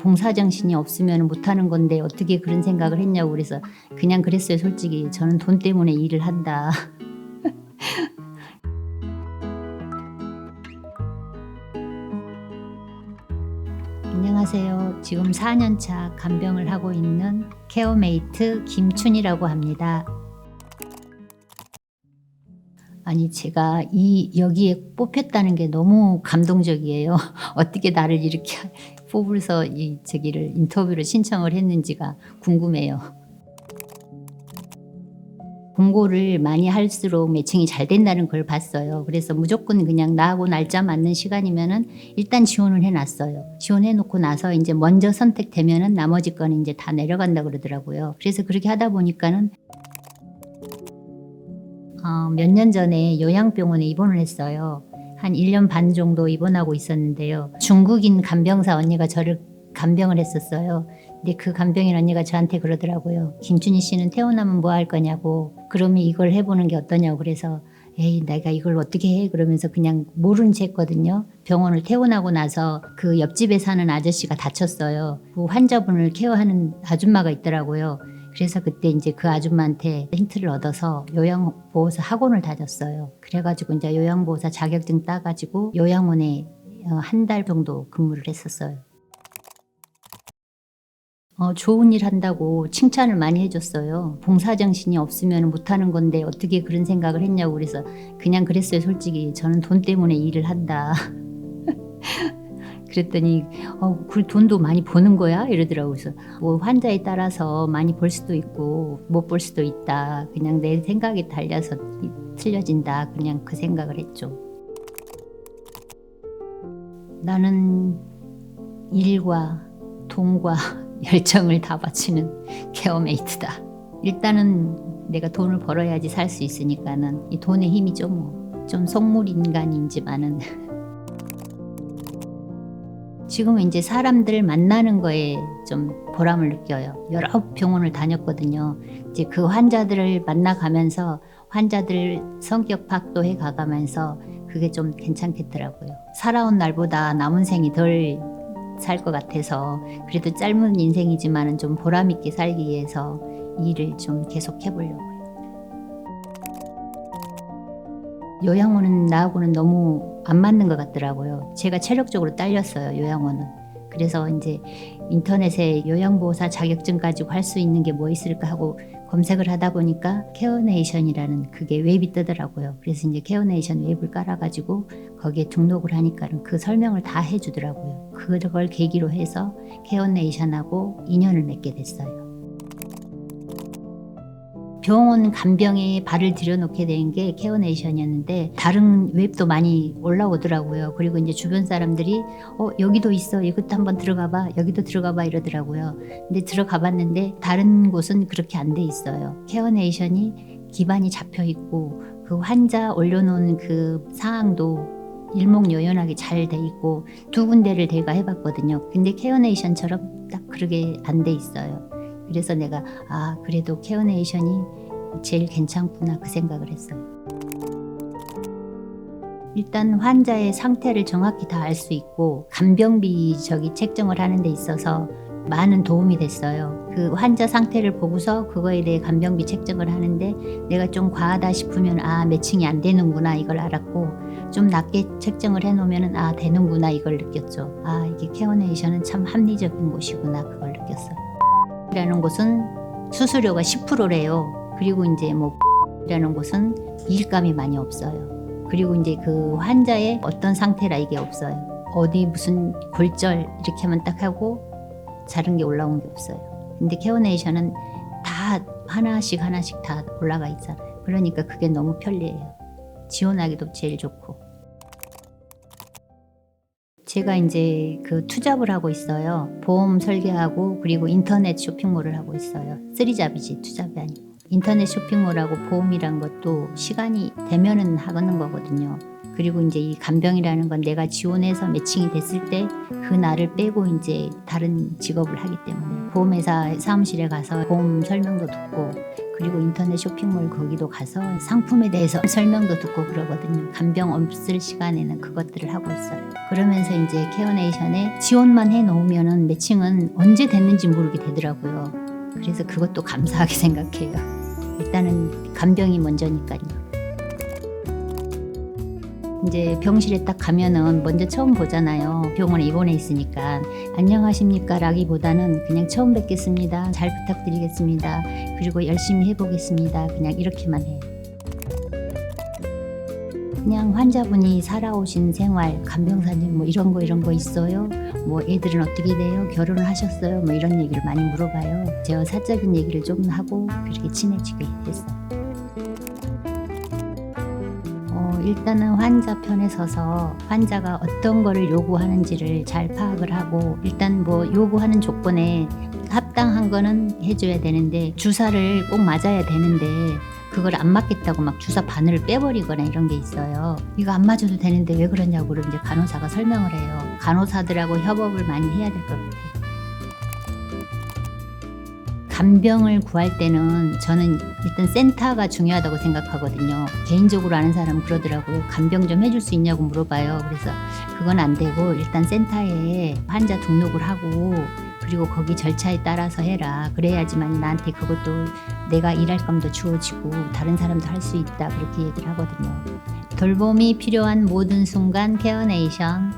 봉사정신이 없으면 못하는 건데 어떻게 그런 생각을 했냐고 그래서 그냥 그랬어요 솔직히. 저는 돈 때문에 일을 한다. 안녕하세요. 지금 4년차 간병을 하고 있는 케어메이트 김춘이라고 합니다. 아니 제가 이 여기에 뽑혔다는 게 너무 감동적이에요. 어떻게 나를 이렇게 뽑으서 이 저기를 인터뷰를 신청을 했는지가 궁금해요. 공고를 많이 할수록 매칭이 잘 된다는 걸 봤어요. 그래서 무조건 그냥 나하고 날짜 맞는 시간이면은 일단 지원을 해놨어요. 지원해놓고 나서 이제 먼저 선택되면은 나머지 건 이제 다 내려간다 그러더라고요. 그래서 그렇게 하다 보니까는 어, 몇 년 전에 요양병원에 입원을 했어요. 한 1년 반 정도 입원하고 있었는데요. 중국인 간병사 언니가 저를 간병을 했었어요. 근데 그 간병인 언니가 저한테 그러더라고요. 김춘희 씨는 태어나면 뭐 할 거냐고. 그러면 이걸 해보는 게 어떠냐고. 그래서 에이 내가 이걸 어떻게 해? 그러면서 그냥 모른 채 했거든요. 병원을 퇴원하고 나서 그 옆집에 사는 아저씨가 다쳤어요. 그 환자분을 케어하는 아줌마가 있더라고요. 그래서 그때 이제 그 아줌마한테 힌트를 얻어서 요양보호사 학원을 다녔어요. 그래가지고 이제 요양보호사 자격증 따가지고 요양원에 어, 한달 정도 근무를 했었어요. 어, 좋은 일 한다고 칭찬을 많이 해줬어요. 봉사정신이 없으면 못하는 건데 어떻게 그런 생각을 했냐고 그래서 그냥 그랬어요. 솔직히 저는 돈 때문에 일을 한다. 그랬더니 어, 그 돈도 많이 버는 거야 이러더라고요. 그래서 뭐 환자에 따라서 많이 벌 수도 있고 못 벌 수도 있다. 그냥 내 생각에 달려서 이- 틀려진다. 그냥 그 생각을 했죠. 나는 일과 돈과 열정을 다 바치는 케어메이트다. 일단은 내가 돈을 벌어야지 살 수 있으니까는 이 돈의 힘이죠 뭐. 좀 속물 인간인지만은 지금은 이제 사람들 만나는 거에 좀 보람을 느껴요. 여러 병원을 다녔거든요. 이제 그 환자들을 만나가면서 환자들 성격 파악도 해 가가면서 그게 좀 괜찮겠더라고요. 살아온 날보다 남은 생이 덜 살 것 같아서 그래도 짧은 인생이지만은 좀 보람 있게 살기 위해서 이 일을 좀 계속 해보려고요. 요양원은 나하고는 너무 안 맞는 것 같더라고요. 제가 체력적으로 딸렸어요, 요양원은. 그래서 이제 인터넷에 요양보호사 자격증 가지고 할 수 있는 게 뭐 있을까 하고 검색을 하다 보니까 케어네이션이라는 그게 웹이 뜨더라고요. 그래서 이제 케어네이션 웹을 깔아가지고 거기에 등록을 하니까는 그 설명을 다 해주더라고요. 그걸 계기로 해서 케어네이션하고 인연을 맺게 됐어요. 병원 간병에 발을 들여놓게 된 게 케어네이션이었는데 다른 웹도 많이 올라오더라고요. 그리고 이제 주변 사람들이 어 여기도 있어 이것도 한번 들어가봐 여기도 들어가봐 이러더라고요. 근데 들어가봤는데 다른 곳은 그렇게 안 돼 있어요. 케어네이션이 기반이 잡혀 있고 그 환자 올려놓은 그 상황도 일목요연하게 잘 돼 있고 두 군데를 내가 해봤거든요. 근데 케어네이션처럼 딱 그렇게 안 돼 있어요. 그래서 내가 아 그래도 케어네이션이 제일 괜찮구나 그 생각을 했어요. 일단 환자의 상태를 정확히 다 알 수 있고 간병비 저기 책정을 하는 데 있어서 많은 도움이 됐어요. 그 환자 상태를 보고서 그거에 대해 간병비 책정을 하는데 내가 좀 과하다 싶으면 아 매칭이 안 되는구나 이걸 알았고 좀 낮게 책정을 해놓으면 아 되는구나 이걸 느꼈죠. 아 이게 케어네이션은 참 합리적인 곳이구나 그걸 느꼈어요. 이라는 곳은 수수료가 10%래요. 그리고 이제 뭐 이라는 곳은 일감이 많이 없어요. 그리고 이제 그 환자의 어떤 상태라 이게 없어요. 어디 무슨 골절 이렇게 하면 딱 하고 자른 게 올라온 게 없어요. 근데 케어네이션은 다 하나씩 하나씩 다 올라가 있잖아요. 그러니까 그게 너무 편리해요. 지원하기도 제일 좋고. 제가 이제 그 투잡을 하고 있어요. 보험 설계하고 그리고 인터넷 쇼핑몰을 하고 있어요. 쓰리잡이지 투잡이 아니고. 인터넷 쇼핑몰하고 보험이란 것도 시간이 되면은 하는 거거든요. 그리고 이제 이 간병이라는 건 내가 지원해서 매칭이 됐을 때 그 날을 빼고 이제 다른 직업을 하기 때문에 보험회사 사무실에 가서 보험 설명도 듣고 그리고 인터넷 쇼핑몰 거기도 가서 상품에 대해서 설명도 듣고 그러거든요. 간병 없을 시간에는 그것들을 하고 있어요. 그러면서 이제 케어네이션에 지원만 해 놓으면은 매칭은 언제 됐는지 모르게 되더라고요. 그래서 그것도 감사하게 생각해요. 일단은 간병이 먼저니까요. 이제 병실에 딱 가면은 먼저 처음 보잖아요. 병원에 입원해 있으니까 안녕하십니까 라기보다는 그냥 처음 뵙겠습니다. 잘 부탁드리겠습니다. 그리고 열심히 해보겠습니다. 그냥 이렇게만 해요. 그냥 환자분이 살아오신 생활, 간병사님 뭐 이런 거 이런 거 있어요? 뭐 애들은 어떻게 돼요? 결혼을 하셨어요? 뭐 이런 얘기를 많이 물어봐요. 제가 사적인 얘기를 좀 하고 그렇게 친해지게 됐어요. 어, 일단은 환자 편에 서서 환자가 어떤 거를 요구하는지를 잘 파악을 하고 일단 뭐 요구하는 조건에 합당한 거는 해줘야 되는데 주사를 꼭 맞아야 되는데 그걸 안 맞겠다고 막 주사 바늘을 빼버리거나 이런 게 있어요. 이거 안 맞아도 되는데 왜 그러냐고 그럼 이제 간호사가 설명을 해요. 간호사들하고 협업을 많이 해야 될 것 같아요. 간병을 구할 때는 저는 일단 센터가 중요하다고 생각하거든요. 개인적으로 아는 사람은 그러더라고요. 간병 좀 해줄 수 있냐고 물어봐요. 그래서 그건 안 되고 일단 센터에 환자 등록을 하고 그리고 거기 절차에 따라서 해라. 그래야지만 나한테 그것도 내가 일할 감도 주어지고 다른 사람도 할 수 있다. 그렇게 얘기를 하거든요. 돌봄이 필요한 모든 순간 케어네이션